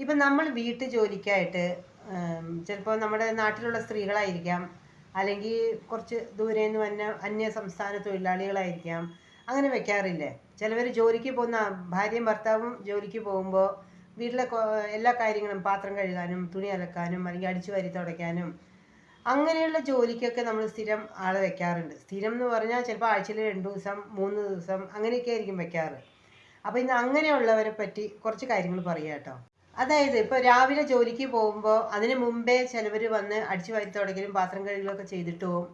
ഇപ്പം നമ്മൾ വീട്ടു ജോലിക്കായിട്ട് ചിലപ്പോൾ നമ്മുടെ നാട്ടിലുള്ള സ്ത്രീകളായിരിക്കാം അല്ലെങ്കിൽ കുറച്ച് ദൂരെ നിന്ന് വന്ന അന്യ സംസ്ഥാന തൊഴിലാളികളായിരിക്കാം അങ്ങനെ വെക്കാറില്ലേ? ചിലവർ ജോലിക്ക് പോകുന്ന ഭാര്യയും ഭർത്താവും ജോലിക്ക് പോകുമ്പോൾ വീട്ടിലെ എല്ലാ കാര്യങ്ങളും പാത്രം കഴുകാനും തുണി അലക്കാനും അല്ലെങ്കിൽ അടിച്ചു വാരി തുടയ്ക്കാനും അങ്ങനെയുള്ള ജോലിക്കൊക്കെ നമ്മൾ സ്ഥിരം ആളെ വെക്കാറുണ്ട്. സ്ഥിരം എന്ന് പറഞ്ഞാൽ ചിലപ്പോൾ ആഴ്ചയിൽ രണ്ട് ദിവസം മൂന്ന് ദിവസം അങ്ങനെയൊക്കെ ആയിരിക്കും വെക്കാറ്. അപ്പോൾ ഇന്ന് അങ്ങനെയുള്ളവരെ പറ്റി കുറച്ച് കാര്യങ്ങൾ പറയാം കേട്ടോ. അതായത് ഇപ്പോൾ രാവിലെ ജോലിക്ക് പോകുമ്പോൾ അതിന് മുമ്പേ ചിലവർ വന്ന് അടിച്ചു വാരി തുടക്കലും പാത്രം കഴുകലൊക്കെ ചെയ്തിട്ട്. പോകും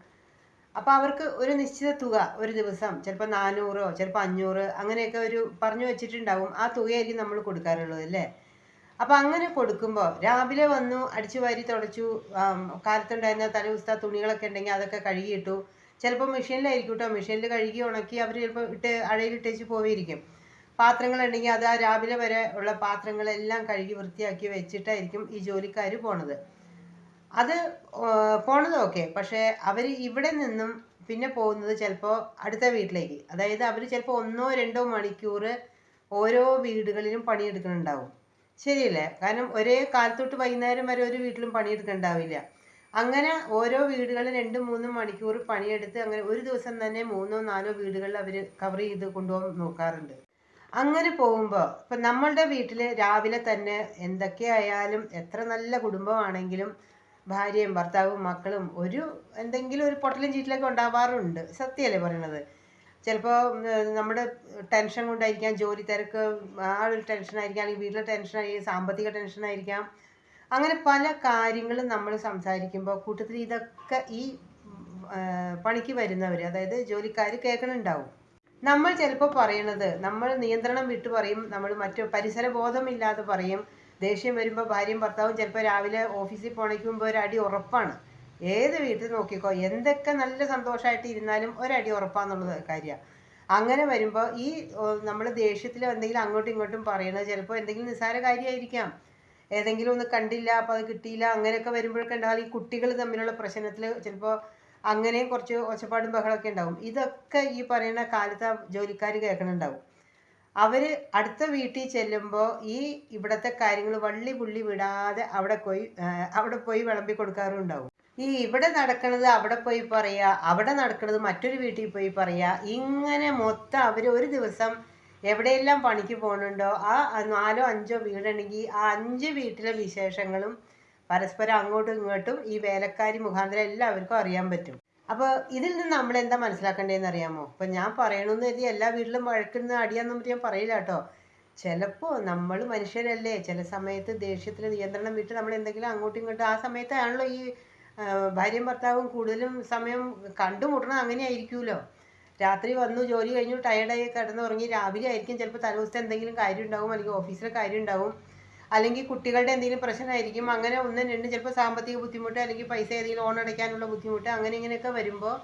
അപ്പോൾ അവർക്ക് ഒരു നിശ്ചിത തുക ഒരു ദിവസം ചിലപ്പോൾ നാനൂറോ ചിലപ്പോൾ അഞ്ഞൂറ് അങ്ങനെയൊക്കെ ഒരു പറഞ്ഞു വെച്ചിട്ടുണ്ടാവും. ആ തുകയായിരിക്കും നമ്മൾ കൊടുക്കാറുള്ളത് അല്ലേ? അപ്പോൾ അങ്ങനെ കൊടുക്കുമ്പോൾ രാവിലെ വന്നു അടിച്ചു വാരി തുടച്ചു കാലത്തുണ്ടായിരുന്ന തലേദിവസത്തെ തുണികളൊക്കെ ഉണ്ടെങ്കിൽ അതൊക്കെ കഴുകിയിട്ടു. ചിലപ്പോൾ മെഷീനിലായിരിക്കും കേട്ടോ മെഷീനിൽ കഴുകി ഉണക്കി അവർ ചിലപ്പോൾ ഇട്ട് അഴയിലിട്ടേച്ച് പോയിരിക്കും പാത്രങ്ങളുണ്ടെങ്കിൽ അത് ആ രാവിലെ വരെ ഉള്ള പാത്രങ്ങളെല്ലാം കഴുകി വൃത്തിയാക്കി വെച്ചിട്ടായിരിക്കും ഈ ജോലിക്കാർ പോണത്. അത് പോണത് ഓക്കെ. പക്ഷേ അവർ ഇവിടെ നിന്നും പിന്നെ പോകുന്നത് ചിലപ്പോൾ അടുത്ത വീട്ടിലേക്ക്. അതായത് അവർ ചിലപ്പോൾ ഒന്നോ രണ്ടോ മണിക്കൂർ ഓരോ വീടുകളിലും പണിയെടുക്കുന്നുണ്ടാവും ശരിയല്ലേ? കാരണം ഒരേ കാലത്തൊട്ട് വൈകുന്നേരം വരെ ഒരു വീട്ടിലും പണിയെടുക്കുന്നുണ്ടാവില്ല അങ്ങനെ ഓരോ വീടുകളിൽ രണ്ടും മൂന്നും മണിക്കൂർ പണിയെടുത്ത് അങ്ങനെ ഒരു ദിവസം തന്നെ മൂന്നോ നാലോ വീടുകളിൽ അവർ കവർ ചെയ്ത് കൊണ്ടുപോകാൻ നോക്കാറുണ്ട്. അങ്ങനെ പോകുമ്പോൾ ഇപ്പം നമ്മളുടെ വീട്ടിൽ രാവിലെ തന്നെ എന്തൊക്കെയായാലും എത്ര നല്ല കുടുംബമാണെങ്കിലും ഭാര്യയും ഭർത്താവും മക്കളും ഒരു എന്തെങ്കിലും ഒരു പൊട്ടലും ചീറ്റിലൊക്കെ ഉണ്ടാവാറുണ്ട്. സത്യമല്ലേ പറയണത്? ചിലപ്പോൾ നമ്മുടെ ടെൻഷൻ കൊണ്ടായിരിക്കാം ജോലി തിരക്ക് ആ ഒരു ടെൻഷനായിരിക്കാം അല്ലെങ്കിൽ വീട്ടിലെ ടെൻഷനായിരിക്കും സാമ്പത്തിക ടെൻഷനായിരിക്കാം. അങ്ങനെ പല കാര്യങ്ങളും നമ്മൾ സംസാരിക്കുമ്പോൾ കൂട്ടത്തിൽ ഇതൊക്കെ ഈ പണിക്ക് വരുന്നവർ അതായത് ജോലിക്കാർ കേൾക്കണുണ്ടാവും. നമ്മൾ ചിലപ്പോൾ പറയണത് നമ്മൾ നിയന്ത്രണം വിട്ട് പറയും നമ്മൾ മറ്റു പരിസര ബോധമില്ലാതെ പറയും. ദേഷ്യം വരുമ്പോൾ ഭാര്യയും ഭർത്താവും ചിലപ്പോൾ രാവിലെ ഓഫീസിൽ പോണേക്ക് മുമ്പ് ഒരു അടി ഉറപ്പാണ്. ഏത് വീട്ടിൽ നോക്കിക്കോ എന്തൊക്കെ നല്ല സന്തോഷമായിട്ട് ഇരുന്നാലും ഒരടി ഉറപ്പാന്നുള്ളത് കാര്യമാണ് അങ്ങനെ വരുമ്പോൾ ഈ നമ്മൾ ദേഷ്യത്തിൽ എന്തെങ്കിലും അങ്ങോട്ടും ഇങ്ങോട്ടും പറയണത് ചിലപ്പോൾ എന്തെങ്കിലും നിസ്സാര കാര്യമായിരിക്കാം ഏതെങ്കിലും ഒന്ന് കണ്ടില്ല അപ്പോൾ അത് കിട്ടിയില്ല അങ്ങനെയൊക്കെ വരുമ്പോഴൊക്കെ ഉണ്ടാവും ഈ കുട്ടികൾ തമ്മിലുള്ള പ്രശ്നത്തിൽ ചിലപ്പോൾ അങ്ങനെയും കുറച്ച് ഒച്ചപ്പാടും ബഹളമൊക്കെ ഉണ്ടാവും. ഇതൊക്കെ ഈ പറയുന്ന കാലത്ത് ജോലിക്കാർ കേൾക്കണുണ്ടാവും. അവർ അടുത്ത വീട്ടിൽ ചെല്ലുമ്പോൾ ഈ ഇവിടുത്തെ കാര്യങ്ങൾ വള്ളി പുള്ളി വിടാതെ അവിടെ പോയി ആ, അവിടെ പോയി വിളമ്പി കൊടുക്കാറുണ്ടാവും. ഈ ഇവിടെ നടക്കണത് അവിടെ പോയി പറയുക അവിടെ നടക്കണത് മറ്റൊരു വീട്ടിൽ പോയി പറയുക ഇങ്ങനെ മൊത്തം അവർ ഒരു ദിവസം എവിടെയെല്ലാം പണിക്ക് പോകുന്നുണ്ടോ ആ നാലോ അഞ്ചോ വീടുണ്ടെങ്കിൽ ആ അഞ്ച് വീട്ടിലെ വിശേഷങ്ങളും പരസ്പരം അങ്ങോട്ടും ഇങ്ങോട്ടും ഈ വേലക്കാരി മുഖാന്തരം എല്ലാവർക്കും അറിയാൻ പറ്റും. അപ്പോൾ ഇതിൽ നിന്ന് നമ്മൾ എന്താ മനസ്സിലാക്കേണ്ടതെന്ന് അറിയാമോ? ഇപ്പം ഞാൻ പറയണമെന്ന് കരുതി എല്ലാ വീട്ടിലും വഴക്കുന്ന അടിയാന്നും ഞാൻ പറയില്ല കേട്ടോ. ചിലപ്പോൾ നമ്മൾ മനുഷ്യരല്ലേ? ചില സമയത്ത് ദേഷ്യത്തിൽ നിയന്ത്രണം വിട്ട് നമ്മൾ എന്തെങ്കിലും അങ്ങോട്ടും ഇങ്ങോട്ടും ആ സമയത്താണല്ലോ ഈ ഭാര്യയും ഭർത്താവും കൂടുതലും സമയം കണ്ടുമുട്ടണം അങ്ങനെ ആയിരിക്കുമല്ലോ രാത്രി വന്നു ജോലി കഴിഞ്ഞു ടയർഡായി കിടന്നുറങ്ങി രാവിലെ ആയിരിക്കും ചിലപ്പോൾ തലേദിവസത്തെ എന്തെങ്കിലും കാര്യം ഉണ്ടാവും അല്ലെങ്കിൽ ഓഫീസിലെ കാര്യം ഉണ്ടാവും. അല്ലെങ്കിൽ കുട്ടികളുടെ എന്തെങ്കിലും പ്രശ്നമായിരിക്കും അങ്ങനെ ഒന്നും രണ്ട് ചിലപ്പോൾ സാമ്പത്തിക ബുദ്ധിമുട്ട് അല്ലെങ്കിൽ പൈസ ഏതെങ്കിലും ലോൺ അടയ്ക്കാനുള്ള ബുദ്ധിമുട്ട് അങ്ങനെ ഇങ്ങനെയൊക്കെ വരുമ്പോൾ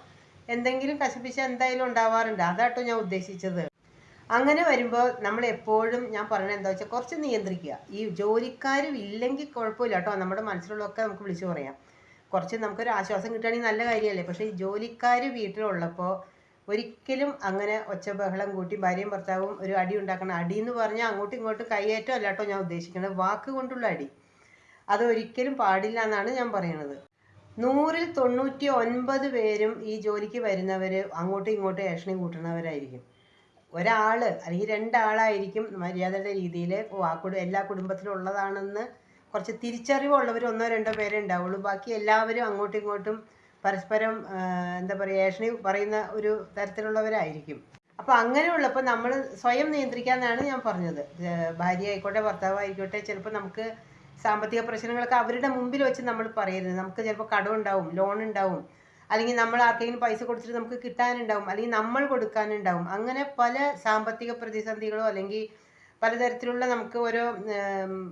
എന്തെങ്കിലും കശപിശ എന്തായാലും ഉണ്ടാവാറുണ്ട്. അതാട്ടോ ഞാൻ ഉദ്ദേശിച്ചത്. അങ്ങനെ വരുമ്പോൾ നമ്മൾ എപ്പോഴും ഞാൻ പറയണത് എന്താ വെച്ചാൽ കുറച്ച് നിയന്ത്രിക്കുക. ഈ ജോലിക്കാരും ഇല്ലെങ്കിൽ കുഴപ്പമില്ല കേട്ടോ. നമ്മുടെ മനസ്സിലുള്ളതൊക്കെ നമുക്ക് വിളിച്ചു പറയാം. കുറച്ച് നമുക്കൊരു ആശ്വാസം കിട്ടുകയാണെങ്കിൽ നല്ല കാര്യമല്ലേ? പക്ഷേ ഈ ജോലിക്കാർ വീട്ടിലുള്ളപ്പോൾ ഒരിക്കലും അങ്ങനെ ഒച്ച ബഹളം കൂട്ടി ഭാര്യയും ഭർത്താവും ഒരു അടി ഉണ്ടാക്കണം അടി എന്ന് പറഞ്ഞാൽ അങ്ങോട്ടും ഇങ്ങോട്ടും കൈയേറ്റം അല്ല കേട്ടോ ഞാൻ ഉദ്ദേശിക്കുന്നത് വാക്ക് കൊണ്ടുള്ള അടി. അത് ഒരിക്കലും പാടില്ല എന്നാണ് ഞാൻ പറയുന്നത് നൂറിൽ തൊണ്ണൂറ്റി ഒൻപത് പേരും ഈ ജോലിക്ക് വരുന്നവർ അങ്ങോട്ടും ഇങ്ങോട്ടും ഏഷണി കൂട്ടുന്നവരായിരിക്കും. ഒരാൾ അല്ലെങ്കിൽ രണ്ടാളായിരിക്കും മര്യാദയുടെ രീതിയിൽ ആ എല്ലാ കുടുംബത്തിലും ഉള്ളതാണെന്ന് കുറച്ച് തിരിച്ചറിവുള്ളവർ ഒന്നോ രണ്ടോ പേരേ ഉണ്ടാവുള്ളൂ. ബാക്കി എല്ലാവരും അങ്ങോട്ടും ഇങ്ങോട്ടും പരസ്പരം എന്താ പറയുക ഏഷണി പറയുന്ന ഒരു തരത്തിലുള്ളവരായിരിക്കും. അപ്പോൾ അങ്ങനെയുള്ളപ്പോൾ നമ്മൾ സ്വയം നിയന്ത്രിക്കാമെന്നാണ് ഞാൻ പറഞ്ഞത്. ഭാര്യ ആയിക്കോട്ടെ ഭർത്താവ് ആയിക്കോട്ടെ ചിലപ്പോൾ നമുക്ക് സാമ്പത്തിക പ്രശ്നങ്ങളൊക്കെ അവരുടെ മുമ്പിൽ വെച്ച് നമ്മൾ പറയരുത്. നമുക്ക് ചിലപ്പോൾ കടം ഉണ്ടാവും ലോൺ ഉണ്ടാവും. അല്ലെങ്കിൽ നമ്മൾ ആർക്കെങ്കിലും പൈസ കൊടുത്തിട്ട് നമുക്ക് കിട്ടാനുണ്ടാവും. അല്ലെങ്കിൽ നമ്മൾ കൊടുക്കാനുണ്ടാവും. അങ്ങനെ പല സാമ്പത്തിക പ്രതിസന്ധികളോ അല്ലെങ്കിൽ പലതരത്തിലുള്ള നമുക്ക് ഓരോ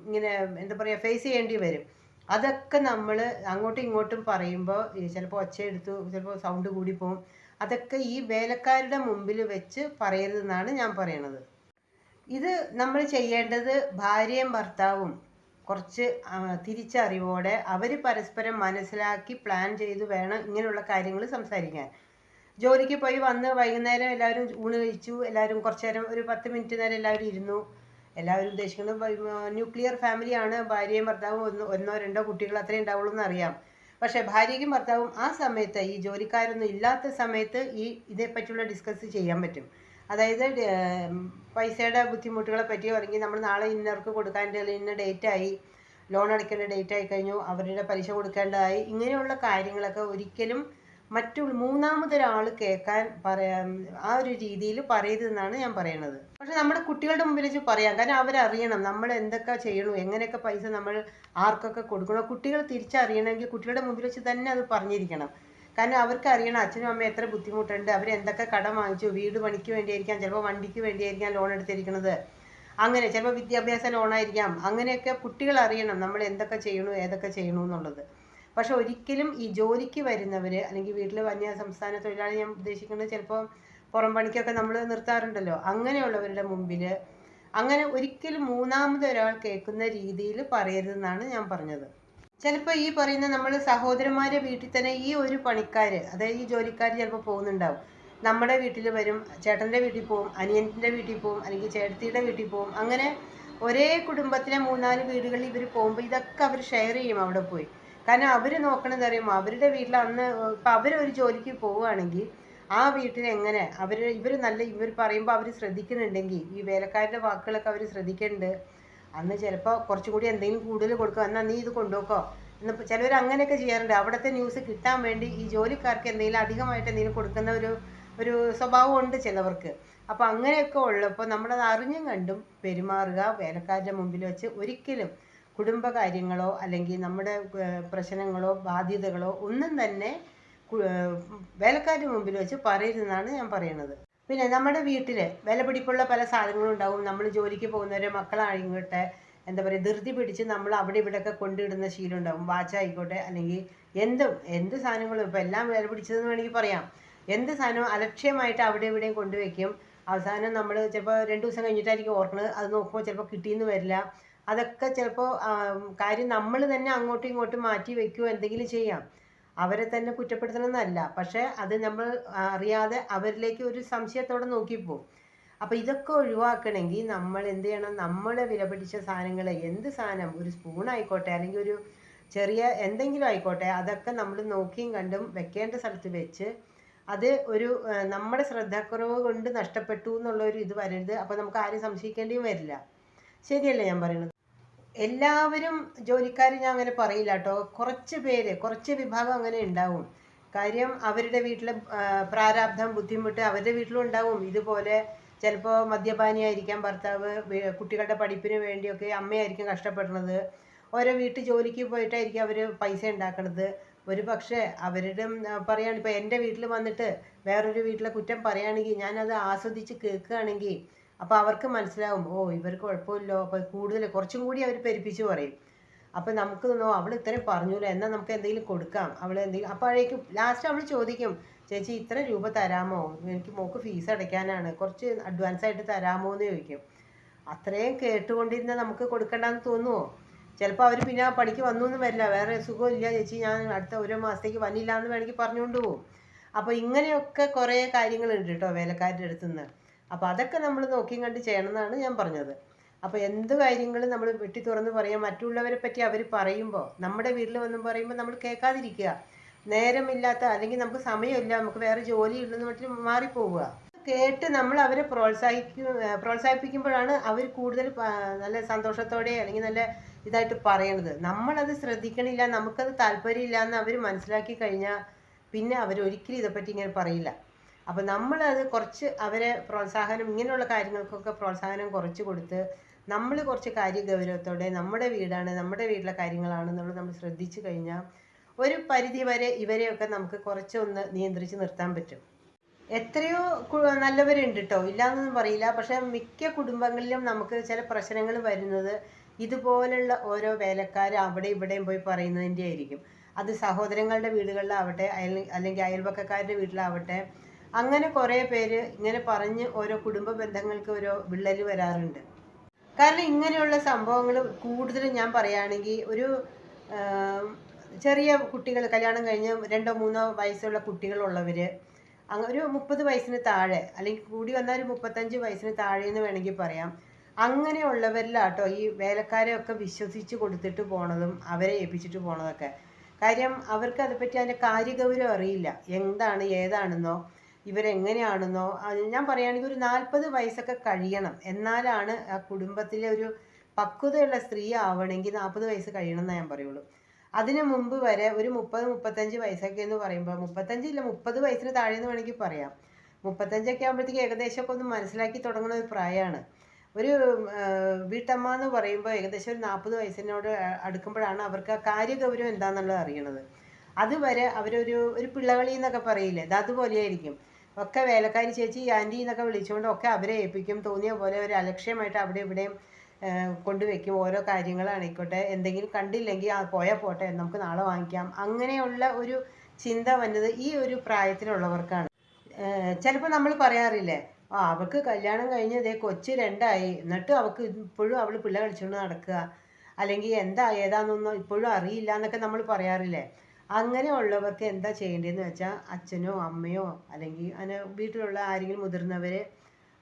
ഇങ്ങനെ എന്താ പറയുക ഫേസ് ചെയ്യേണ്ടി വരും. അതൊക്കെ നമ്മൾ അങ്ങോട്ടും ഇങ്ങോട്ടും പറയുമ്പോൾ ചിലപ്പോൾ ഒച്ച എടുത്തു ചിലപ്പോൾ സൗണ്ട് കൂടി പോകും അതൊക്കെ ഈ വേലക്കാരുടെ മുമ്പിൽ വെച്ച് പറയരുതെന്നാണ് ഞാൻ പറയണത്. ഇത് നമ്മൾ ചെയ്യേണ്ടത് ഭാര്യയും ഭർത്താവും കുറച്ച് തിരിച്ചറിവോടെ അവർ പരസ്പരം മനസ്സിലാക്കി പ്ലാൻ ചെയ്ത് വേണം ഇങ്ങനെയുള്ള കാര്യങ്ങൾ സംസാരിക്കാൻ. ജോലിക്ക് പോയി വന്ന് വൈകുന്നേരം എല്ലാവരും ഊണ് കഴിച്ചു എല്ലാവരും കുറച്ച് നേരം ഒരു പത്ത് മിനിറ്റ് നേരം എല്ലാവരും ഇരുന്നു. എല്ലാവരും ഉദ്ദേശിക്കുന്നത് ന്യൂക്ലിയർ ഫാമിലിയാണ് ഭാര്യയും ഭർത്താവും ഒന്ന് ഒന്നോ രണ്ടോ കുട്ടികൾ അത്രേ ഉണ്ടാവുള്ളൂ എന്ന് അറിയാം പക്ഷേ ഭാര്യയ്ക്കും ഭർത്താവും ആ സമയത്ത് ഈ ജോലിക്കാരൊന്നും ഇല്ലാത്ത സമയത്ത് ഈ ഇതേപ്പറ്റിയുള്ള ഡിസ്കസ് ചെയ്യാൻ പറ്റും. അതായത് പൈസയുടെ ബുദ്ധിമുട്ടുകളെ പറ്റിയോ അല്ലെങ്കിൽ നമ്മൾ നാളെ ഇന്നവർക്ക് കൊടുക്കാന്റെ ഇന്ന ഡേറ്റ് ആയി ലോൺ അടയ്ക്കേണ്ട ഡേറ്റ് ആയി കഴിഞ്ഞു അവരുടെ പലിശ കൊടുക്കേണ്ടതായി ഇങ്ങനെയുള്ള കാര്യങ്ങളൊക്കെ ഒരിക്കലും മറ്റു മൂന്നാമതൊരാൾ കേൾക്കാൻ പറയാൻ ആ ഒരു രീതിയിൽ പറയരുതെന്നാണ് ഞാൻ പറയണത്. പക്ഷെ നമ്മുടെ കുട്ടികളുടെ മുമ്പിൽ വെച്ച് പറയാം കാരണം അവരറിയണം നമ്മൾ എന്തൊക്കെ ചെയ്യണു എങ്ങനെയൊക്കെ പൈസ നമ്മൾ ആർക്കൊക്കെ കൊടുക്കണോ. കുട്ടികൾ തിരിച്ചറിയണമെങ്കിൽ കുട്ടികളുടെ മുമ്പിൽ വെച്ച് തന്നെ അത് പറഞ്ഞിരിക്കണം. കാരണം അവർക്ക് അറിയണം അച്ഛനും അമ്മയും എത്ര ബുദ്ധിമുട്ടുണ്ട് അവർ എന്തൊക്കെ കടം വാങ്ങിച്ചു വീട് പണിക്ക് വേണ്ടിയായിരിക്കാം ചിലപ്പോൾ വണ്ടിക്ക് വേണ്ടിയായിരിക്കാം ലോൺ എടുത്തിരിക്കുന്നത് അങ്ങനെ ചിലപ്പോൾ വിദ്യാഭ്യാസ ലോണായിരിക്കാം അങ്ങനെയൊക്കെ കുട്ടികൾ അറിയണം നമ്മൾ എന്തൊക്കെ ചെയ്യണു ഏതൊക്കെ ചെയ്യണു എന്നുള്ളത്. പക്ഷെ ഒരിക്കലും ഈ ജോലിക്ക് വരുന്നവർ അല്ലെങ്കിൽ വീട്ടിൽ വന്യ സംസ്ഥാന തൊഴിലാളി ഞാൻ ഉദ്ദേശിക്കുന്നത് ചിലപ്പോൾ പുറം പണിക്കൊക്കെ നമ്മൾ നിർത്താറുണ്ടല്ലോ. അങ്ങനെയുള്ളവരുടെ മുമ്പിൽ അങ്ങനെ ഒരിക്കലും മൂന്നാമത് ഒരാൾ കേൾക്കുന്ന രീതിയിൽ പറയരുതെന്നാണ് ഞാൻ പറഞ്ഞത്. ചിലപ്പോൾ ഈ പറയുന്ന നമ്മൾ സഹോദരന്മാരെ വീട്ടിൽ തന്നെ ഈ ഒരു പണിക്കാർ അതായത് ഈ ജോലിക്കാർ ചിലപ്പോൾ പോകുന്നുണ്ടാവും. നമ്മുടെ വീട്ടിൽ വരും ചേട്ടന്റെ വീട്ടിൽ പോവും അനിയന്റെ വീട്ടിൽ പോവും അല്ലെങ്കിൽ ചേട്ടത്തിയുടെ വീട്ടിൽ പോവും. അങ്ങനെ ഒരേ കുടുംബത്തിലെ മൂന്നാൽ വീടുകളിൽ ഇവർ പോകുമ്പോൾ ഇതൊക്കെ അവർ ഷെയർ ചെയ്യും അവിടെ പോയി. കാരണം അവർ നോക്കണത് അറിയുമോ അവരുടെ വീട്ടിൽ അന്ന് ഇപ്പം അവരൊരു ജോലിക്ക് പോവുകയാണെങ്കിൽ ആ വീട്ടിൽ എങ്ങനെ? അവർ ഇവർ നല്ല ഇവർ പറയുമ്പോൾ അവർ ശ്രദ്ധിക്കുന്നുണ്ടെങ്കിൽ ഈ വേലക്കാരുടെ വാക്കുകളൊക്കെ അവർ ശ്രദ്ധിക്കുന്നുണ്ട് അന്ന് ചിലപ്പോൾ കുറച്ചും കൂടി എന്തെങ്കിലും കൂടുതൽ കൊടുക്കുക എന്നാൽ നീ ഇത് കൊണ്ടുപോക്കോ? എന്നിപ്പോൾ ചിലവർ അങ്ങനെയൊക്കെ ചെയ്യാറുണ്ട്. അവിടുത്തെ ന്യൂസ് കിട്ടാൻ വേണ്ടി ഈ ജോലിക്കാർക്ക് എന്തെങ്കിലും അധികമായിട്ട് എന്തെങ്കിലും കൊടുക്കുന്ന ഒരു ഒരു സ്വഭാവം ഉണ്ട് ചിലവർക്ക്. അപ്പോൾ അങ്ങനെയൊക്കെ ഉള്ളപ്പോൾ നമ്മളത് അറിഞ്ഞും കണ്ടും പെരുമാറുക വേലക്കാരുടെ മുമ്പിൽ വെച്ച് ഒരിക്കലും കുടുംബകാര്യങ്ങളോ അല്ലെങ്കിൽ നമ്മുടെ പ്രശ്നങ്ങളോ ബാധ്യതകളോ ഒന്നും തന്നെ വേലക്കാരുടെ മുമ്പിൽ വെച്ച് പറയരുതെന്നാണ് ഞാൻ പറയുന്നത്. പിന്നെ നമ്മുടെ വീട്ടിൽ വിലപിടിപ്പുള്ള പല സാധനങ്ങളും ഉണ്ടാവും. നമ്മൾ ജോലിക്ക് പോകുന്നവരെ മക്കളായിക്കോട്ടെ എന്താ പറയുക ധൃതി പിടിച്ച് നമ്മൾ അവിടെ ഇവിടെയൊക്കെ കൊണ്ടിടുന്ന ശീലം ഉണ്ടാവും. വാച്ചായിക്കോട്ടെ അല്ലെങ്കിൽ എന്തും എന്ത് സാധനങ്ങളും ഇപ്പം എല്ലാം വില പിടിച്ചതെന്ന് വേണമെങ്കിൽ പറയാം. എന്ത് സാധനവും അലക്ഷ്യമായിട്ട് അവിടെ ഇവിടെയും കൊണ്ടുവയ്ക്കും അവസാനം നമ്മൾ ചിലപ്പോൾ രണ്ട് ദിവസം കഴിഞ്ഞിട്ടായിരിക്കും ഓർക്കുന്നത്. അത് നോക്കുമ്പോൾ ചിലപ്പോൾ കിട്ടിയെന്ന് വരില്ല. അതൊക്കെ ചിലപ്പോൾ കാര്യം നമ്മൾ തന്നെ അങ്ങോട്ടും ഇങ്ങോട്ടും മാറ്റി വെക്കുകയോ എന്തെങ്കിലും ചെയ്യാം. അവരെ തന്നെ കുറ്റപ്പെടുത്തണമെന്നല്ല പക്ഷേ അത് നമ്മൾ അറിയാതെ അവരിലേക്ക് ഒരു സംശയത്തോടെ നോക്കിപ്പോവും അപ്പോൾ ഇതൊക്കെ ഒഴിവാക്കണമെങ്കിൽ നമ്മൾ എന്ത് ചെയ്യണം? നമ്മുടെ വിലപിടിച്ച സാധനങ്ങൾ എന്ത് സാധനം? ഒരു സ്പൂൺ ആയിക്കോട്ടെ അല്ലെങ്കിൽ ഒരു ചെറിയ എന്തെങ്കിലും ആയിക്കോട്ടെ അതൊക്കെ നമ്മൾ നോക്കിയും കണ്ടും വെക്കേണ്ട സ്ഥലത്ത് വെച്ച് അത് ഒരു നമ്മുടെ ശ്രദ്ധക്കുറവ് കൊണ്ട് നഷ്ടപ്പെട്ടു എന്നുള്ള ഒരു ഇത് വരരുത്. അപ്പോൾ നമുക്ക് ആരും സംശയിക്കേണ്ടിയും വരില്ല. ശരിയല്ലേ ഞാൻ പറയുന്നത്? എല്ലാവരും ജോലിക്കാർ ഞാൻ അങ്ങനെ പറയില്ല കേട്ടോ. കുറച്ച് പേര് കുറച്ച് വിഭാഗം അങ്ങനെ ഉണ്ടാവും. കാര്യം അവരുടെ വീട്ടിലെ പ്രാരാബ്ധം ബുദ്ധിമുട്ട് അവരുടെ വീട്ടിലും ഉണ്ടാവും. ഇതുപോലെ ചിലപ്പോൾ മദ്യപാനിയായിരിക്കാം ഭർത്താവ് കുട്ടികളുടെ പഠിപ്പിന് വേണ്ടിയൊക്കെ അമ്മയായിരിക്കും കഷ്ടപ്പെടുന്നത്. ഓരോ വീട്ടിൽ ജോലിക്ക് പോയിട്ടായിരിക്കും അവർ പൈസ ഉണ്ടാക്കുന്നത് ഒരു പക്ഷേ അവരുടെ പറയുകയാണ് ഇപ്പോൾ എന്റെ വീട്ടിൽ വന്നിട്ട് വേറൊരു വീട്ടിലെ കുറ്റം പറയുകയാണെങ്കിൽ ഞാനത് ആസ്വദിച്ച് കേൾക്കുകയാണെങ്കിൽ അപ്പോൾ അവർക്ക് മനസ്സിലാവും ഓ ഇവർക്ക് കുഴപ്പമില്ലോ. അപ്പോൾ കൂടുതൽ കുറച്ചും കൂടി അവർ പെരുപ്പിച്ച് പറയും. അപ്പോൾ നമുക്ക് അവൾ ഇത്രയും പറഞ്ഞൂല എന്നാൽ നമുക്ക് എന്തെങ്കിലും കൊടുക്കാം. അവൾ എന്തെങ്കിലും അപ്പോഴേക്കും ലാസ്റ്റ് അവൾ ചോദിക്കും ചേച്ചി ഇത്ര രൂപ തരാമോ? എനിക്ക് മോക്ക് ഫീസ് അടയ്ക്കാനാണ്. കുറച്ച് അഡ്വാൻസ് ആയിട്ട് തരാമോ എന്ന് ചോദിക്കും. അത്രയും കേട്ടുകൊണ്ടിരുന്ന നമുക്ക് കൊടുക്കണ്ടെന്ന് തോന്നുമോ ചിലപ്പോൾ അവർ പിന്നെ പണിക്ക് വന്നു എന്ന് വരില്ല. വേറെ സുഖമില്ല ചേച്ചി ഞാൻ അടുത്ത ഓരോ മാസത്തേക്ക് വന്നില്ല എന്ന് വേണമെങ്കിൽ പറഞ്ഞുകൊണ്ട് പോകും അപ്പോൾ ഇങ്ങനെയൊക്കെ കുറേ കാര്യങ്ങളുണ്ട് കേട്ടോ വേലക്കാരുടെ അടുത്ത് നിന്ന് അപ്പോൾ അതൊക്കെ നമ്മൾ നോക്കിയും കണ്ട് ചെയ്യണമെന്നാണ് ഞാൻ പറഞ്ഞത്. അപ്പോൾ എന്ത് കാര്യങ്ങളും നമ്മൾ വെട്ടി തുറന്ന് പറയാം. മറ്റുള്ളവരെ പറ്റി അവർ പറയുമ്പോൾ നമ്മുടെ വീട്ടിൽ വന്ന് പറയുമ്പോൾ നമ്മൾ കേൾക്കാതിരിക്കുക. നേരമില്ലാത്ത അല്ലെങ്കിൽ നമുക്ക് സമയമില്ല നമുക്ക് വേറെ ജോലി ഉണ്ടെന്ന് മറ്റും മാറിപ്പോവുക. കേട്ട് നമ്മൾ അവരെ പ്രോത്സാഹിക്കും പ്രോത്സാഹിപ്പിക്കുമ്പോഴാണ് അവർ കൂടുതൽ നല്ല സന്തോഷത്തോടെ അല്ലെങ്കിൽ നല്ല ഇതായിട്ട് പറയണത്. നമ്മളത് ശ്രദ്ധിക്കണില്ല നമുക്കത് താല്പര്യമില്ല എന്ന് അവർ മനസ്സിലാക്കി കഴിഞ്ഞാൽ പിന്നെ അവർ ഒരിക്കലും ഇതേപ്പറ്റി ഇങ്ങനെ പറയില്ല. അപ്പോൾ അത് കുറച്ച് അവരെ പ്രോത്സാഹനം ഇങ്ങനെയുള്ള കാര്യങ്ങൾക്കൊക്കെ പ്രോത്സാഹനം കുറച്ച് കൊടുത്ത് നമ്മൾ കുറച്ച് കാര്യ ഗൗരവത്തോടെ നമ്മുടെ വീടാണ് നമ്മുടെ വീട്ടിലെ കാര്യങ്ങളാണ് എന്നുള്ളത് നമ്മൾ ശ്രദ്ധിച്ചു കഴിഞ്ഞാൽ ഒരു പരിധി വരെ ഇവരെയൊക്കെ നമുക്ക് കുറച്ചൊന്ന് നിയന്ത്രിച്ച് നിർത്താൻ പറ്റും. എത്രയോ നല്ലവരുണ്ട് കേട്ടോ ഇല്ലാന്നൊന്നും പറയില്ല. പക്ഷെ മിക്ക കുടുംബങ്ങളിലും നമുക്ക് ചില പ്രശ്നങ്ങൾ വരുന്നത് ഇതുപോലുള്ള ഓരോ വേലക്കാർ അവിടെ ഇവിടെയും പോയി പറയുന്നതിന്റെ ആയിരിക്കും. അത് സഹോദരങ്ങളുടെ വീടുകളിലാവട്ടെ അല്ലെങ്കിൽ അയൽവക്കക്കാരുടെ വീട്ടിലാവട്ടെ അങ്ങനെ കുറേ പേര് ഇങ്ങനെ പറഞ്ഞ് ഓരോ കുടുംബ ബന്ധങ്ങൾക്ക് ഓരോ വിള്ളൽ വരാറുണ്ട്. കാരണം ഇങ്ങനെയുള്ള സംഭവങ്ങൾ കൂടുതലും ഞാൻ പറയുകയാണെങ്കിൽ ഒരു ചെറിയ കുട്ടികൾ കല്യാണം കഴിഞ്ഞ് രണ്ടോ മൂന്നോ വയസ്സുള്ള കുട്ടികളുള്ളവർ അങ്ങ് ഒരു മുപ്പത് വയസ്സിന് താഴെ അല്ലെങ്കിൽ കൂടി വന്നാൽ ഒരു മുപ്പത്തഞ്ച് വയസ്സിന് താഴെ എന്ന് വേണമെങ്കിൽ പറയാം. അങ്ങനെയുള്ളവരിലാട്ടോ ഈ വേലക്കാരെയൊക്കെ വിശ്വസിച്ച് കൊടുത്തിട്ട് പോണതും അവരെ ഏൽപ്പിച്ചിട്ട് പോണതൊക്കെ. കാര്യം അവർക്ക് അതിനെപ്പറ്റി അതിന്റെ കാര്യഗൗരവം അറിയില്ല. എന്താണ് ഏതാണെന്നോ ഇവരെങ്ങനെയാണെന്നോ ഞാൻ പറയുകയാണെങ്കിൽ ഒരു നാൽപ്പത് വയസ്സൊക്കെ കഴിയണം. എന്നാലാണ് ആ കുടുംബത്തിലെ ഒരു പക്വതയുള്ള സ്ത്രീ ആവണമെങ്കിൽ നാൽപ്പത് വയസ്സ് കഴിയണം എന്നേ ഞാൻ പറയുള്ളൂ. അതിനു മുമ്പ് വരെ ഒരു മുപ്പത് മുപ്പത്തഞ്ച് വയസ്സൊക്കെ എന്ന് പറയുമ്പോൾ മുപ്പത്തഞ്ചില്ല മുപ്പത് വയസ്സിന് താഴെ എന്ന് വേണമെങ്കിൽ പറയാം. മുപ്പത്തഞ്ചൊക്കെ ആകുമ്പോഴത്തേക്ക് ഏകദേശമൊക്കെ ഒന്ന് മനസ്സിലാക്കി തുടങ്ങുന്ന ഒരു പ്രായമാണ്. ഒരു വീട്ടമ്മ എന്ന് പറയുമ്പോൾ ഏകദേശം ഒരു നാൽപ്പത് വയസ്സിനോട് അടുക്കുമ്പോഴാണ് അവർക്ക് ആ കാര്യഗൗരവം എന്താണെന്നുള്ളത് അറിയണത്. അതുവരെ അവരൊരു ഒരു പിള്ളകളി എന്നൊക്കെ പറയില്ലേ അത് അതുപോലെയായിരിക്കും. ഒക്കെ വേലക്കാരി ചേച്ചി ആന്റി എന്നൊക്കെ വിളിച്ചുകൊണ്ട് ഒക്കെ അവരെ ഏൽപ്പിക്കും. തോന്നിയ പോലെ ഒരു അലക്ഷ്യമായിട്ട് അവിടെ ഇവിടെയും കൊണ്ടുവെക്കും. ഓരോ കാര്യങ്ങളാണിക്കോട്ടെ എന്തെങ്കിലും കണ്ടില്ലെങ്കിൽ ആ പോയാൽ പോട്ടെ നമുക്ക് നാളെ വാങ്ങിക്കാം. അങ്ങനെയുള്ള ഒരു ചിന്ത വന്നത് ഈ ഒരു പ്രായത്തിലുള്ളവർക്കാണ്. ചിലപ്പോൾ നമ്മൾ പറയാറില്ലേ ആ അവൾക്ക് കല്യാണം കഴിഞ്ഞ് ദേ കൊച്ച് രണ്ടായി. എന്നിട്ട് അവൾക്ക് ഇപ്പോഴും അവൾ പിള്ള കളിച്ചുകൊണ്ട് നടക്കുക. അല്ലെങ്കിൽ എന്താ ഏതാണെന്നൊന്നും ഇപ്പോഴും അറിയില്ല എന്നൊക്കെ നമ്മൾ പറയാറില്ലേ. അങ്ങനെയുള്ളവർക്ക് എന്താ ചെയ്യേണ്ടതെന്ന് വെച്ചാൽ അച്ഛനോ അമ്മയോ അല്ലെങ്കിൽ അങ്ങനെ വീട്ടിലുള്ള ആരെങ്കിലും മുതിർന്നവരെ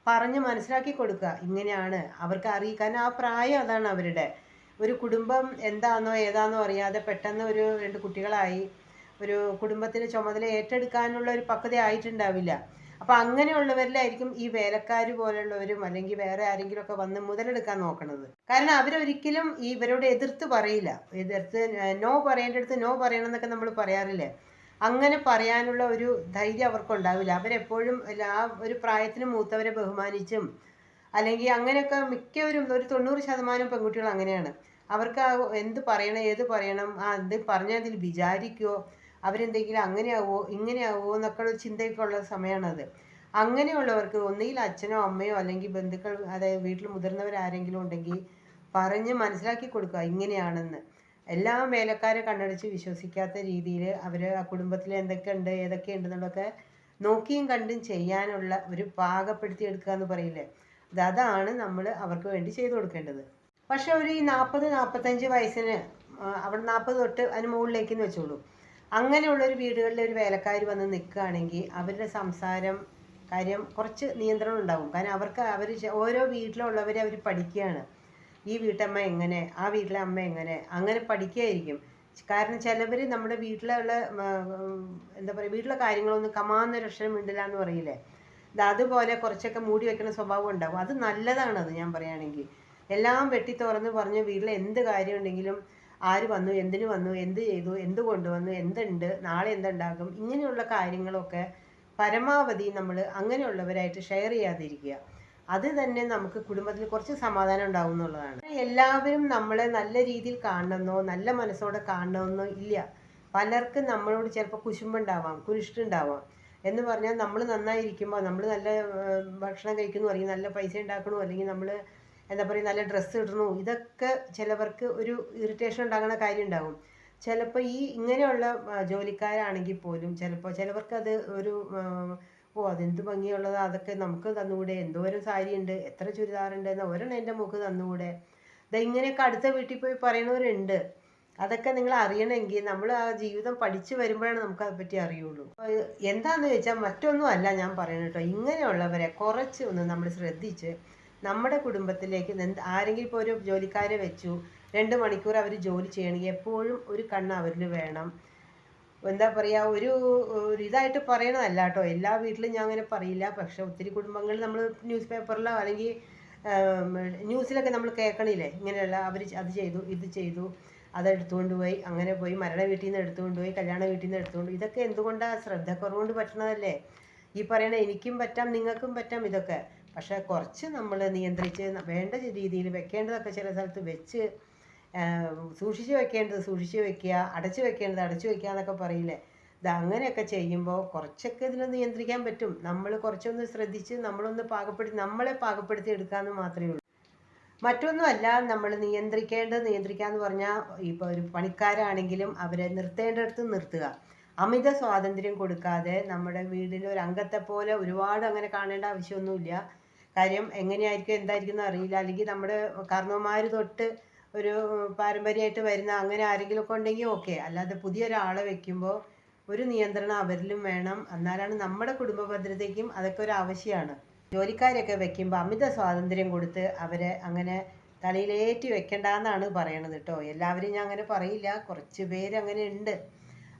പറഞ്ഞ് മനസ്സിലാക്കി കൊടുക്കുക. ഇങ്ങനെയാണ് അവർക്ക് അറിയി കാരണം ആ പ്രായം അതാണ് അവരുടെ. ഒരു കുടുംബം എന്താണെന്നോ ഏതാണെന്നോ അറിയാതെ പെട്ടെന്ന് ഒരു രണ്ട് കുട്ടികളായി. ഒരു കുടുംബത്തിന്റെ ചുമതല ഏറ്റെടുക്കാനുള്ള ഒരു പക്വത ആയിട്ടുണ്ടാവില്ല. അപ്പം അങ്ങനെയുള്ളവരിലായിരിക്കും ഈ വേലക്കാർ പോലുള്ളവരും അല്ലെങ്കിൽ വേറെ ആരെങ്കിലും ഒക്കെ വന്ന് മുതലെടുക്കാൻ നോക്കണത്. കാരണം അവരൊരിക്കലും ഈ ഇവരോട് എതിർത്ത് പറയില്ല. എതിർത്ത് നോ പറയേണ്ടടുത്ത് നോ പറയണം എന്നൊക്കെ നമ്മൾ പറയാറില്ലേ? അങ്ങനെ പറയാനുള്ള ഒരു ധൈര്യം അവർക്കുണ്ടാവില്ല. അവരെപ്പോഴും ആ ഒരു പ്രായത്തിന് മൂത്തവരെ ബഹുമാനിച്ചും അല്ലെങ്കിൽ അങ്ങനെയൊക്കെ മിക്കവരും ഒരു തൊണ്ണൂറ് ശതമാനം പെൺകുട്ടികൾ അങ്ങനെയാണ്. അവർക്ക് എന്ത് പറയണം ഏത് പറയണം ആ എന്ത് പറഞ്ഞാൽ അതിൽ വിചാരിക്കുമോ അവരെന്തെങ്കിലും അങ്ങനെയാവോ ഇങ്ങനെയാവോ എന്നൊക്കെ ഉള്ള ചിന്തയൊക്കെ ഉള്ള സമയമാണത് അങ്ങനെയുള്ളവർക്ക് ഒന്നുകിൽ അച്ഛനോ അമ്മയോ അല്ലെങ്കിൽ ബന്ധുക്കൾ അതായത് വീട്ടിൽ മുതിർന്നവരാരെങ്കിലും ഉണ്ടെങ്കിൽ പറഞ്ഞ് മനസ്സിലാക്കി കൊടുക്കുക ഇങ്ങനെയാണെന്ന്. എല്ലാ മേലക്കാരെ കണ്ണടച്ച് വിശ്വസിക്കാത്ത രീതിയിൽ അവർ ആ കുടുംബത്തിൽ എന്തൊക്കെയുണ്ട് ഏതൊക്കെ ഉണ്ടെന്നുള്ളതൊക്കെ നോക്കിയും കണ്ടും ചെയ്യാനുള്ള ഒരു പാകപ്പെടുത്തി എടുക്കുക എന്ന് പറയില്ലേ? അത് അതാണ് നമ്മൾ അവർക്ക് വേണ്ടി ചെയ്തു കൊടുക്കേണ്ടത്. പക്ഷെ ഒരു ഈ നാൽപ്പത് നാൽപ്പത്തഞ്ച് വയസ്സിന് അവിടെ നാൽപ്പത് തൊട്ട് അതിന് മുകളിലേക്ക് എന്ന് വെച്ചോളൂ. അങ്ങനെയുള്ള ഒരു വീടുകളിൽ ഒരു വേലക്കാർ വന്ന് നിൽക്കുകയാണെങ്കിൽ അവരുടെ സംസാരം കാര്യം കുറച്ച് നിയന്ത്രണം ഉണ്ടാവും. കാരണം അവർക്ക് അവർ ഓരോ വീട്ടിലുള്ളവരെ അവർ പഠിക്കുകയാണ് ഈ വീട്ടമ്മ എങ്ങനെ ആ വീട്ടിലെ അമ്മ എങ്ങനെ അങ്ങനെ പഠിക്കുകയായിരിക്കും കാരണം ചിലവർ നമ്മുടെ വീട്ടിലുള്ള എന്താ പറയുക വീട്ടിലെ കാര്യങ്ങളൊന്നും കമാന്ന അക്ഷരം മിണ്ടില്ല എന്ന് പറയില്ലേ അതുപോലെ കുറച്ചൊക്കെ മൂടി വെക്കുന്ന സ്വഭാവം ഉണ്ടാവും. അത് നല്ലതാണത് ഞാൻ പറയുകയാണെങ്കിൽ എല്ലാം വെട്ടി തുറന്ന് പറഞ്ഞ് വീട്ടിൽ എന്ത് കാര്യം ഉണ്ടെങ്കിലും ആര് വന്നു എന്തിനു വന്നു എന്ത് ചെയ്തു എന്ത് കൊണ്ടുവന്നു എന്തുണ്ട് നാളെ എന്തുണ്ടാകും ഇങ്ങനെയുള്ള കാര്യങ്ങളൊക്കെ പരമാവധി നമ്മൾ അങ്ങനെയുള്ളവരായിട്ട് ഷെയർ ചെയ്യാതിരിക്കുക. അത് തന്നെ നമുക്ക് കുടുംബത്തിൽ കുറച്ച് സമാധാനം ഉണ്ടാവും എന്നുള്ളതാണ്. എല്ലാവരും നമ്മളെ നല്ല രീതിയിൽ കാണണമെന്നോ നല്ല മനസ്സോടെ കാണണമെന്നോ ഇല്ല. പലർക്കും നമ്മളോട് ചിലപ്പോൾ കുശുമ്പുണ്ടാവാം കുരിഷ്ടുണ്ടാവാം. എന്ന് പറഞ്ഞാൽ നമ്മൾ നന്നായിരിക്കുമ്പോൾ നമ്മൾ നല്ല ഭക്ഷണം കഴിക്കുന്നു അല്ലെങ്കിൽ നല്ല പൈസ ഉണ്ടാക്കണോ അല്ലെങ്കിൽ നമ്മൾ എന്താ പറയുക നല്ല ഡ്രസ്സ് ഇടണു? ഇതൊക്കെ ചിലവർക്ക് ഒരു ഇറിറ്റേഷൻ ഉണ്ടാകുന്ന കാര്യം ഉണ്ടാകും. ചിലപ്പോൾ ഈ ഇങ്ങനെയുള്ള ജോലിക്കാരാണെങ്കിൽ പോലും ചിലപ്പോൾ ചിലവർക്ക് അത് ഒരു ഓ അതെന്ത് ഭംഗിയുള്ളതാ അതൊക്കെ നമുക്ക് തന്നുകൂടെ എന്തോരം സാരി ഉണ്ട് എത്ര ചുരിദാറുണ്ട് എന്ന ഒരെണ്ണം എന്റെ മുഖ് തന്നുകൂടെ. ദാ ഇങ്ങനെയൊക്കെ അടുത്ത വീട്ടിൽ പോയി പറയണവരുണ്ട് അതൊക്കെ നിങ്ങൾ അറിയണമെങ്കിൽ നമ്മൾ ആ ജീവിതം പഠിച്ചു വരുമ്പോഴാണ് നമുക്ക് അതിനെപ്പറ്റി അറിയുള്ളൂ. എന്താണെന്ന് ചോദിച്ചാൽ മറ്റൊന്നും അല്ല ഞാൻ പറയുന്നത് കേട്ടോ. ഇങ്ങനെയുള്ളവരെ കുറച്ച് ഒന്ന് നമ്മൾ ശ്രദ്ധിച്ച് നമ്മുടെ കുടുംബത്തിലേക്ക് ആരെങ്കിലും ഇപ്പോൾ ഒരു ജോലിക്കാരെ വെച്ചു രണ്ട് മണിക്കൂർ അവർ ജോലി ചെയ്യണമെങ്കിൽ എപ്പോഴും ഒരു കണ്ണ് അവരിൽ വേണം. എന്താ പറയുക ഒരു ഒരു ഇതായിട്ട് പറയണതല്ല കേട്ടോ. എല്ലാ വീട്ടിലും ഞാൻ അങ്ങനെ പറയില്ല. പക്ഷെ ഒത്തിരി കുടുംബങ്ങൾ നമ്മൾ ന്യൂസ് പേപ്പറിലോ അല്ലെങ്കിൽ ന്യൂസിലൊക്കെ നമ്മൾ കേൾക്കണില്ലേ? ഇങ്ങനെയുള്ള അവർ അത് ചെയ്തു ഇത് ചെയ്തു അത് എടുത്തുകൊണ്ട് പോയി അങ്ങനെ പോയി മരണ വീട്ടിൽ നിന്ന് എടുത്തുകൊണ്ട് പോയി കല്യാണ വീട്ടിൽ നിന്ന് എടുത്തുകൊണ്ട് ഇതൊക്കെ എന്തുകൊണ്ടാണ് ശ്രദ്ധക്കുറവുകൊണ്ട് പറ്റണതല്ലേ? ഈ പറയണ എനിക്കും പറ്റാം നിങ്ങൾക്കും പറ്റാം ഇതൊക്കെ. പക്ഷെ കുറച്ച് നമ്മൾ നിയന്ത്രിച്ച് വേണ്ട രീതിയിൽ വെക്കേണ്ടതൊക്കെ ചില സ്ഥലത്ത് വെച്ച് സൂക്ഷിച്ച് വെക്കേണ്ടത് സൂക്ഷിച്ച് വെക്കുക അടച്ചു വെക്കേണ്ടത് അടച്ചു വെക്കുക എന്നൊക്കെ പറയില്ലേ? ഇത് അങ്ങനെയൊക്കെ ചെയ്യുമ്പോൾ കുറച്ചൊക്കെ ഇതിനെ നിയന്ത്രിക്കാൻ പറ്റും. നമ്മൾ കുറച്ചൊന്ന് ശ്രദ്ധിച്ച് നമ്മളൊന്ന് പാകപ്പെടുത്തി നമ്മളെ പാകപ്പെടുത്തി എടുക്കാമെന്ന് മാത്രമേ ഉള്ളൂ. മറ്റൊന്നുമല്ല നമ്മൾ നിയന്ത്രിക്കേണ്ടത് നിയന്ത്രിക്കുക എന്ന് പറഞ്ഞാൽ ഇപ്പോൾ ഒരു പണിക്കാരാണെങ്കിലും അവരെ നിർത്തേണ്ടടുത്ത് നിർത്തുക. അമിത സ്വാതന്ത്ര്യം കൊടുക്കാതെ നമ്മുടെ വീടിലെ ഒരു അംഗത്തെ പോലെ ഒരുപാട് അങ്ങനെ കാണേണ്ട ആവശ്യമൊന്നുമില്ല. കാര്യം എങ്ങനെയായിരിക്കും എന്തായിരിക്കും എന്ന് അറിയില്ല. അല്ലെങ്കിൽ നമ്മുടെ കാരണവന്മാർ തൊട്ട് ഒരു പാരമ്പര്യമായിട്ട് വരുന്ന അങ്ങനെ ആരെങ്കിലും ഒക്കെ ഉണ്ടെങ്കിൽ ഓക്കെ അല്ലാതെ പുതിയൊരാളെ വെക്കുമ്പോൾ ഒരു നിയന്ത്രണം അവരിലും വേണം. എന്നാലാണ് നമ്മുടെ കുടുംബ ഭദ്രതയ്ക്കും അതൊക്കെ ഒരു ആവശ്യമാണ്. ജോലിക്കാരെയൊക്കെ വെക്കുമ്പോൾ അമിത സ്വാതന്ത്ര്യം കൊടുത്ത് അവരെ അങ്ങനെ തലയിലേറ്റി വെക്കണ്ട എന്നാണ് പറയണത് കേട്ടോ. എല്ലാവരും ഞാൻ അങ്ങനെ പറയില്ല. കുറച്ച് പേര് അങ്ങനെ ഉണ്ട്.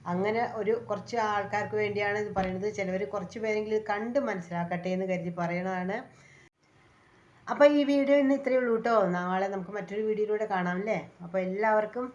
അങ്ങനെ ഒരു കുറച്ച് ആൾക്കാർക്ക് വേണ്ടിയാണ് ഇത് പറയുന്നത്. ചിലവർ കുറച്ച് പേരെങ്കിലും കണ്ട് മനസ്സിലാക്കട്ടെ എന്ന് കരുതി പറയണതാണ്. അപ്പോൾ ഈ വീഡിയോ ഇന്ന് ഇത്രയേ ഉള്ളൂ കേട്ടോ. നാളെ നമുക്ക് മറ്റൊരു വീഡിയോയിലൂടെ കാണാം അല്ലേ? അപ്പോൾ എല്ലാവർക്കും